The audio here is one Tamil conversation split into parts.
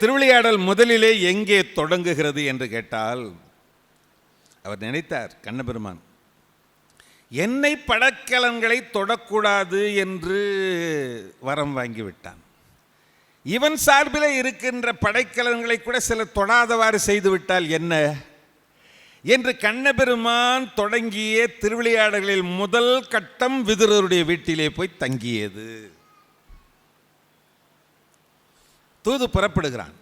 திருவிளையாடல் முதலிலே எங்கே தொடங்குகிறது என்று கேட்டால் அவர் நினைத்தார் கண்ணபெருமான் என்னை படக்கலன்களை தொடக்கூடாது என்று வரம் வாங்கிவிட்டான். இவன் சார்பில் இருக்கின்ற படைக்கலன்களை கூட சில தொடாதவாறு செய்துவிட்டால் என்ன? என்று கண்ணபெருமான் தொடங்கிய திருவிளையாடல்களில் முதல் கட்டம் விதுரருடைய வீட்டிலே போய் தங்கியது. தூது புறப்படுகிறான்.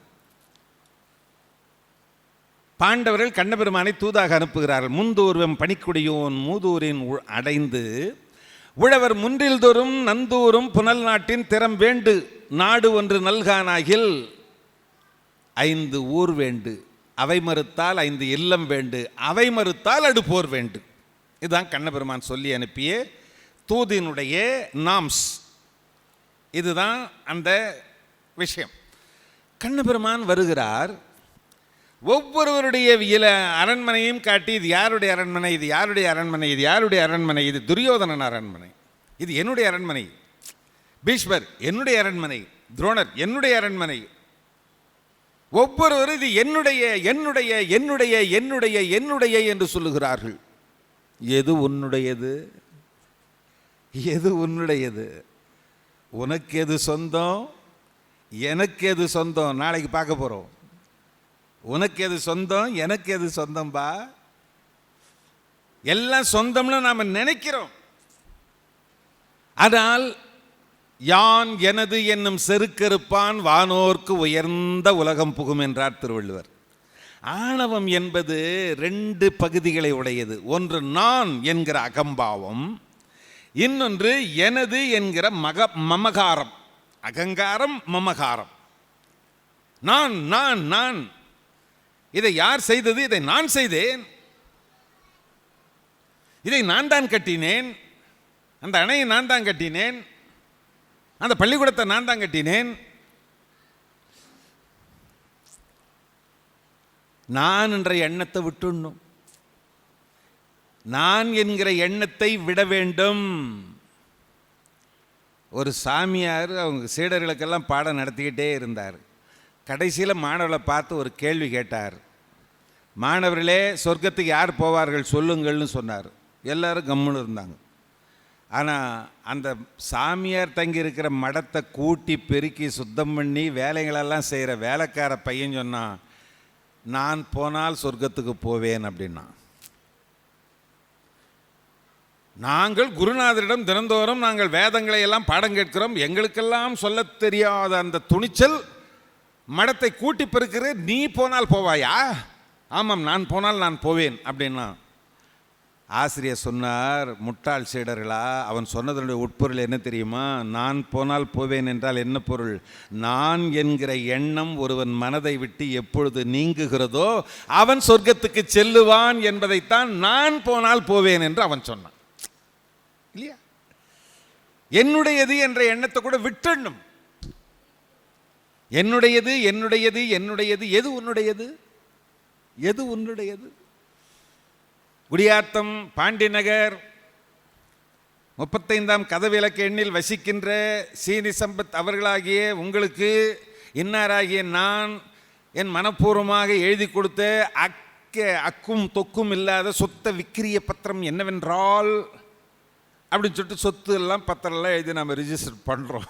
பாண்டவர்கள் கண்ணபெருமானை தூதாக அனுப்புகிறார்கள். முந்தூர்வம் பணிக்குடியோன் மூதூரின் அடைந்து உழவர் முன்றில் தோறும் நந்தூரும் புனல் நாட்டின் திறம் வேண்டு நாடு ஒன்று நல்கானாகில் ஐந்து ஊர் வேண்டு அவை மறுத்தால் ஐந்து இல்லம் வேண்டு அவை மறுத்தால் அடுப்போர் வேண்டு. இதுதான் கண்ணபெருமான் சொல்லி அனுப்பிய தூதினுடைய நாம்ஸ். இதுதான் அந்த விஷயம். கண்ணபெருமான் வருகிறார். ஒவ்வொருவருடைய இல அரண்மனையும் காட்டி இது யாருடைய அரண்மனை? இது யாருடைய அரண்மனை? இது யாருடைய அரண்மனை? இது துரியோதனன் அரண்மனை. இது என்னுடைய அரண்மனை. பீஷ்மர் என்னுடைய அரண்மனை. துரோணர் என்னுடைய அரண்மனை. ஒவ்வொருவரும் இது என்னுடைய என்னுடைய என்னுடைய என்னுடைய என்னுடைய என்று சொல்லுகிறார்கள். எது உன்னுடையது? எது உன்னுடையது? உனக்கு எது சொந்தம்? எனக்கு எது சொந்தம்? நாளைக்கு பார்க்க போகிறோம் உனக்கு எது சொந்தம்? எனக்கு எது சொந்தம்பா எல்லாம் சொந்தம்னு நாம் நினைக்கிறோம். ஆனால் யான் எனது என்னும் செருக்கெருப்பான் வானோர்க்கு உயர்ந்த உலகம் புகும் என்றார் திருவள்ளுவர். ஆணவம் என்பது ரெண்டு பகுதிகளை உடையது. ஒன்று நான் என்கிற அகம்பாவம் இன்னொன்று எனது என்கிற மக மமகாரம். அகங்காரம் மமகாரம். நான் நான் நான். இதை யார் செய்தது? இதை நான் செய்தேன். இதை நான் தான் கட்டினேன். அந்த அணையை நான் தான் கட்டினேன். அந்த பள்ளிக்கூடத்தை நான் தான் கட்டினேன். நான் என்ற எண்ணத்தை விட்டுணும் நான் என்கிற எண்ணத்தை விட வேண்டும். ஒரு சாமியார் அவங்க சீடர்களுக்கெல்லாம் பாடம் நடத்திக்கிட்டே இருந்தார். கடைசியில் மாணவர்களை பார்த்து ஒரு கேள்வி கேட்டார். மாணவர்களே சொர்க்கத்துக்கு யார் போவார்கள் சொல்லுங்கள்னு சொன்னார். எல்லாரும் கம்முன்னு இருந்தாங்க. ஆனால் அந்த சாமியார் தங்கி இருக்கிற மடத்தை கூட்டி பெருக்கி சுத்தம் பண்ணி வேலைகளெல்லாம் செய்கிற வேலைக்கார பையன் சொன்னான் நான் போனால் சொர்க்கத்துக்கு போவேன் அப்படின்னா நாங்கள் குருநாதரிடம் தினந்தோறும் நாங்கள் வேதங்களை எல்லாம் பாடம் கேட்கிறோம். எங்களுக்கெல்லாம் சொல்லத் தெரியாத அந்த துணிச்சல் மடத்தை கூட்டி பெருக்கிற நீ போனால் போவாயா? ஆமாம் நான் போனால் நான் போவேன் அப்படின்னா. ஆசிரியர் சொன்னார் முட்டாள் சீடர்களா அவன் சொன்னதனுடைய உட்பொருள் என்ன தெரியுமா? நான் போனால் போவேன் என்றால் என்ன பொருள்? நான் என்கிற எண்ணம் ஒருவன் மனதை விட்டு எப்பொழுது நீங்குகிறதோ அவன் சொர்க்கத்துக்கு செல்லுவான் என்பதைத்தான் நான் போனால் போவேன் என்று அவன் சொன்னான். இல்லையா? என்னுடையது என்ற எண்ணத்தை கூட விட்டுடணும். என்னுடையது என்னுடையது என்னுடையது எது உன்னுடையது? எது உன்னுடையது? குடியாத்தம் பாண்டி நகர் முப்பத்தைந்தாம் கதவிலக்கு எண்ணில் வசிக்கின்ற சீனி சம்பத் அவர்களாகிய உங்களுக்கு இன்னாராகிய நான் என் மனப்பூர்வமாக எழுதி கொடுத்த அக்க அக்கும் தொக்கும் இல்லாத சொத்த விக்கிரிய பத்திரம் என்னவென்றால் அப்படின்னு சொல்லிட்டு சொத்து எல்லாம் பத்திரம்லாம் எழுதி நம்ம ரிஜிஸ்டர் பண்ணுறோம்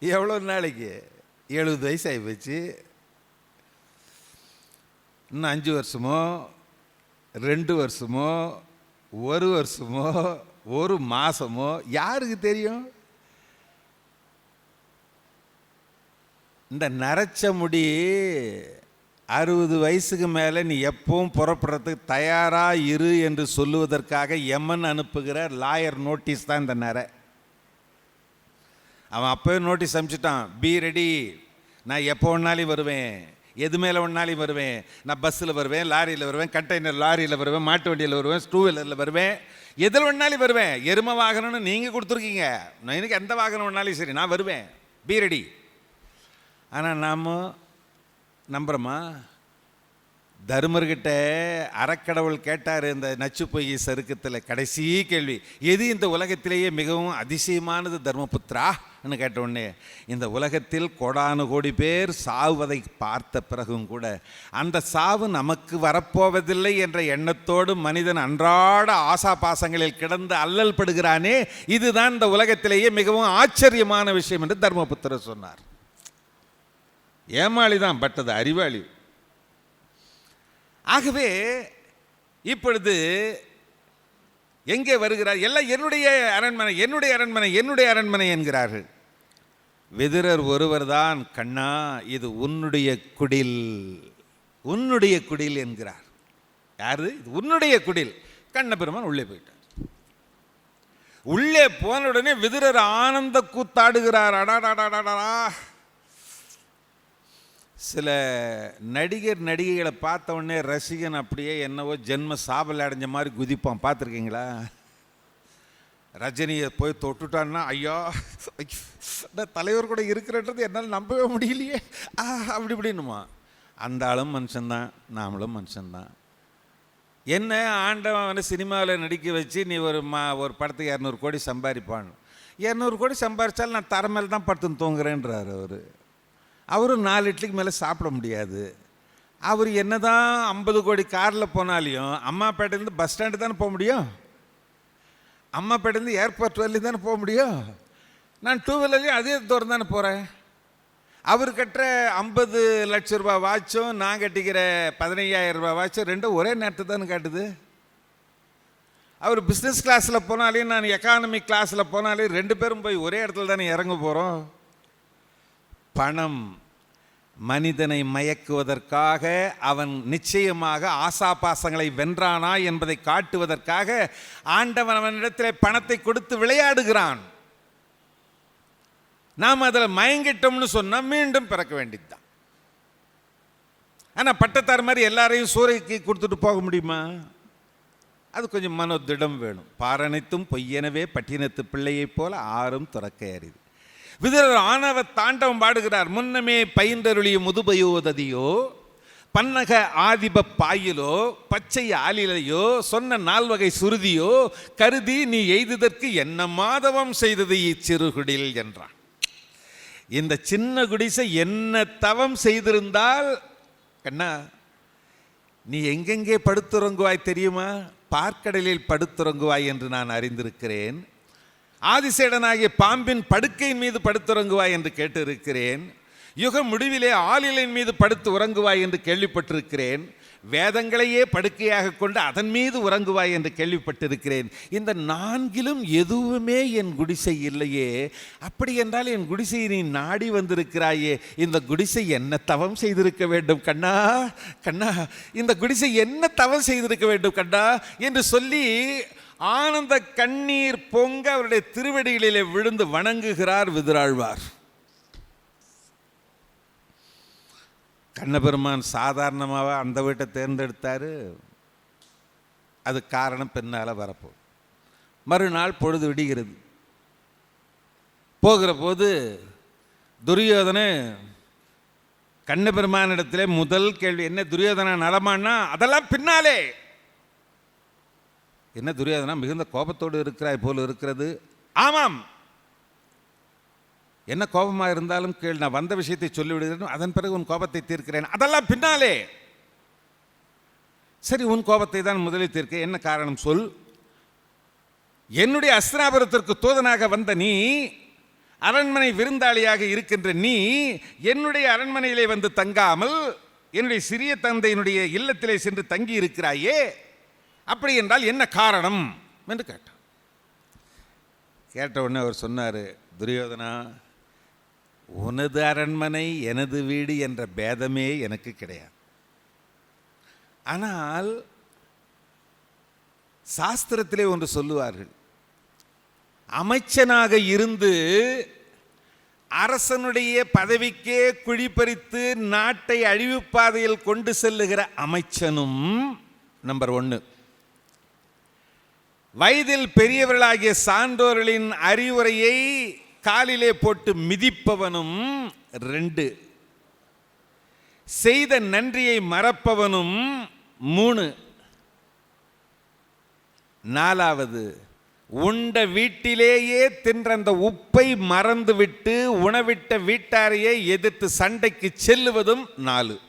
எவ்வளோ நாளைக்கு? எழுபது வயசு ஆகி போச்சு. இன்னும் அஞ்சு வருஷமோ? ரெண்டு வருஷமோ? ஒரு வருஷமோ? ஒரு மாசமோ? யாருக்கு தெரியும்? இந்த நரைச்ச முடி அறுபது வயசுக்கு மேலே நீ எப்பவும் புறப்படுறதுக்கு தயாராக இரு என்று சொல்லுவதற்காக எமன் அனுப்புகிற லாயர் நோட்டீஸ் தான் இந்த நேர அவன் அப்போவே நோட்டீஸ் அனுப்பிச்சிட்டான் பி ரெடி. நான் எப்போ வேணாலும் வருவேன். எது மேலே ஒன்னாலையும் வருவேன். நான் பஸ்ஸில் வருவேன் லாரியில் வருவேன் கண்டெய்னர் லாரியில் வருவேன் மாட்டு வண்டியில் வருவேன் டூ வீலரில் வருவேன். எதில் வேணாலும் வருவேன். எரும வாகனம்னு நீங்கள் கொடுத்துருக்கீங்க. நான் எனக்கு எந்த வாகனம் வேணாலும் சரி நான் வருவேன். Be ready. ஆனால் நாம் நம்புகிறோமா தருமர்கிட்ட அறக்கடவுள் கேட்டார் இந்த நச்சு பொய் சருக்கத்தில். கடைசி கேள்வி எது இந்த உலகத்திலேயே மிகவும் அதிசயமானது தர்மபுத்திரான்னு கேட்ட உடனே இந்த உலகத்தில் கோடானு கோடி பேர் சாவதை பார்த்த பிறகும் கூட அந்த சாவு நமக்கு வரப்போவதில்லை என்ற எண்ணத்தோடு மனிதன் அன்றாட ஆசா பாசங்களில் கிடந்து அல்லல் படுகிறானே இதுதான் இந்த உலகத்திலேயே மிகவும் ஆச்சரியமான விஷயம் என்று தர்மபுத்திரர் சொன்னார். ஏமாளி தான் பட் அது அறிவாளி. ஆகவே இப்பொழுது எங்கே வருகிறார்? எல்லாம் என்னுடைய அரண்மனை என்னுடைய அரண்மனை என்னுடைய அரண்மனை என்கிறார்கள். விதுரர் ஒருவர்தான் கண்ணா இது உன்னுடைய குடில் உன்னுடைய குடில் என்கிறார். யாரு? இது உன்னுடைய குடில். கண்ணபெருமான் உள்ளே போயிட்டார். உள்ளே போன உடனே விதிரர் ஆனந்த கூத்தாடுகிறார். அடாடாடாடாடா. சில நடிகர் நடிகைகளை பார்த்த உடனே ரசிகன் அப்படியே என்னவோ ஜென்ம சாபல் அடைஞ்ச மாதிரி குதிப்பான். பார்த்துருக்கீங்களா? ரஜினியை போய் தொட்டுட்டான்னா ஐயா தலைவர் கூட இருக்கிறன்றது என்னால் நம்பவே முடியலையே. அப்படி இப்படின்னுமா. அந்த ஆளும் மனுஷன்தான் நாமளும் மனுஷன்தான். என்ன ஆண்டவன் வந்து சினிமாவில் நடிக்க வச்சு நீ ஒரு மா ஒரு படத்துக்கு இரநூறு கோடி சம்பாதிப்பான் இரநூறு கோடி சம்பாதிச்சாலும் நான் தரமேல் தான் படுத்துன்னு தூங்குறேன்றார் அவர். அவரும் நாலு இட்லிக்கு மேலே சாப்பிட முடியாது. அவர் என்ன தான் ஐம்பது கோடி காரில் போனாலையும் அம்மாப்பேட்டையிலேருந்து பஸ் ஸ்டாண்டு தானே போக முடியும்? அம்மாப்பேட்டையிலேருந்து ஏர்போர்ட் வரலையும் தானே போக முடியும்? நான் டூ வீலர்லேயும் அதே தூரம் தானே போகிறேன் அவர் கட்டுற ஐம்பது லட்ச ரூபாய் வாட்சும் நான் கட்டிக்கிற பதினையாயிரம் ரூபாய் வாட்சும் ரெண்டும் ஒரே நேரத்தை தானே காட்டுது. அவர் பிஸ்னஸ் கிளாஸில் போனாலையும் நான் எக்கானமிக் கிளாஸில் போனாலையும் ரெண்டு பேரும் போய் ஒரே இடத்துல தானே இறங்க போகிறோம் பணம் மனிதனை மயக்குவதற்காக அவன் நிச்சயமாக ஆசாபாசங்களை வென்றானா என்பதை காட்டுவதற்காக ஆண்டவன் அவனிடத்தில் பணத்தை கொடுத்து விளையாடுகிறான். நாம் அதில் மயங்கிட்டோம்னு சொன்னால் மீண்டும் பிறக்க வேண்டியதுதான். ஆனால் பட்டத்தார் மாதிரி எல்லாரையும் சூறைக்கு கொடுத்துட்டு போக முடியுமா? அது கொஞ்சம் மனோதிடம் வேணும். பாரணித்தும் பொய்யனவே பட்டினத்து பிள்ளையைப் போல ஆறும் துறக்க அறிது விதுரர் ஆணவ தாண்டவம் பாடுகிறார். முன்னமே பயின்றருளிய முதுபயோததியோ பன்னக ஆதிப பாயிலோ பச்சை ஆலிலையோ சொன்ன நால்வகை சுருதியோ கருதி நீ எய்ததற்கு என்ன மாதவம் செய்தது இச்சிறுகுடில் என்றான். இந்த சின்ன குடிசை என்ன தவம் செய்திருந்தால் கண்ணா நீ எங்கெங்கே படுத்துறங்குவாய் தெரியுமா? பார்க்கடலில் படுத்துறங்குவாய் என்று நான் அறிந்திருக்கிறேன். ஆதிசேடனாகிய பாம்பின் படுக்கையின் மீது படுத்துறங்குவாய் என்று கேட்டிருக்கிறேன். யுக முடிவிலே ஆளிலின் மீது படுத்து உறங்குவாய் என்று கேள்விப்பட்டிருக்கிறேன். வேதங்களையே படுக்கையாக கொண்டு அதன் மீது உறங்குவாய் என்று கேள்விப்பட்டிருக்கிறேன். இந்த நான்கிலும் எதுவுமே என் குடிசை இல்லையே. அப்படி என்றால் என் குடிசையை நீ நாடி வந்திருக்கிறாயே. இந்த குடிசை என்ன தவம் செய்திருக்க வேண்டும் கண்ணா? கண்ணா இந்த குடிசை என்ன தவம் செய்திருக்க வேண்டும் கண்ணா? என்று சொல்லி ஆனந்த கண்ணீர் பொங்க அவருடைய திருவடிகளிலே விழுந்து வணங்குகிறார் விதிராழ்வார். கண்ணபெருமான் சாதாரணமாக அந்த வீட்டை தேர்ந்தெடுத்தார்? அது காரணம் பின்னால் வரப்போ மறுநாள் பொழுது விடுகிறது. போகிற போது துரியோதனை கண்ணபெருமானிடத்திலே முதல் கேள்வி என்ன துரியோதனா நலமானா? அதெல்லாம் பின்னாலே என்ன துரியோதனா மிகுந்த கோபத்தோடு இருக்கிறாய் போல இருக்கிறது? ஆமாம். என்ன கோபமாக இருந்தாலும் கேள் நான் வந்த விஷயத்தை சொல்லிவிடுகிறேன் அதன் பிறகு உன் கோபத்தை தீர்க்கிறேன். அதெல்லாம் பின்னாலே. சரி உன் கோபத்தை தான் முதலில் தீர்க்க என்ன காரணம் சொல். என்னுடைய அஸ்திராபுரத்திற்கு தூதனாக வந்த நீ அரண்மனை விருந்தாளியாக இருக்கின்ற நீ என்னுடைய அரண்மனையிலே வந்து தங்காமல் என்னுடைய சிறிய தந்தையினுடைய இல்லத்திலே சென்று தங்கி இருக்கிறாயே அப்படி என்றால் என்ன காரணம் என்று கேட்டான். கேட்ட உடனே அவர் சொன்னார் துரியோதனா உனது அரண்மனை எனது வீடு என்ற பேதமே எனக்கு கிடையாது. ஆனால் சாஸ்திரத்திலே ஒன்று சொல்லுவார்கள் அமைச்சனாக இருந்து அரசனுடைய பதவிக்கே குழிப்பறித்து நாட்டை அழிவுப்பாதையில் கொண்டு செல்லுகிற அமைச்சனும் நம்பர் ஒன்று வயதில் பெரியவர்களாகிய சான்றோர்களின் அறிவுரையை காலிலே போட்டு மிதிப்பவனும் ரெண்டு. செய்த நன்றியை மறப்பவனும் மூணு. நாலாவது உண்ட வீட்டிலேயே தின்ற அந்த உப்பை மறந்துவிட்டு உணவிட்ட வீட்டாரையே எதிர்த்து சண்டைக்கு செல்லுவதும் நாலு.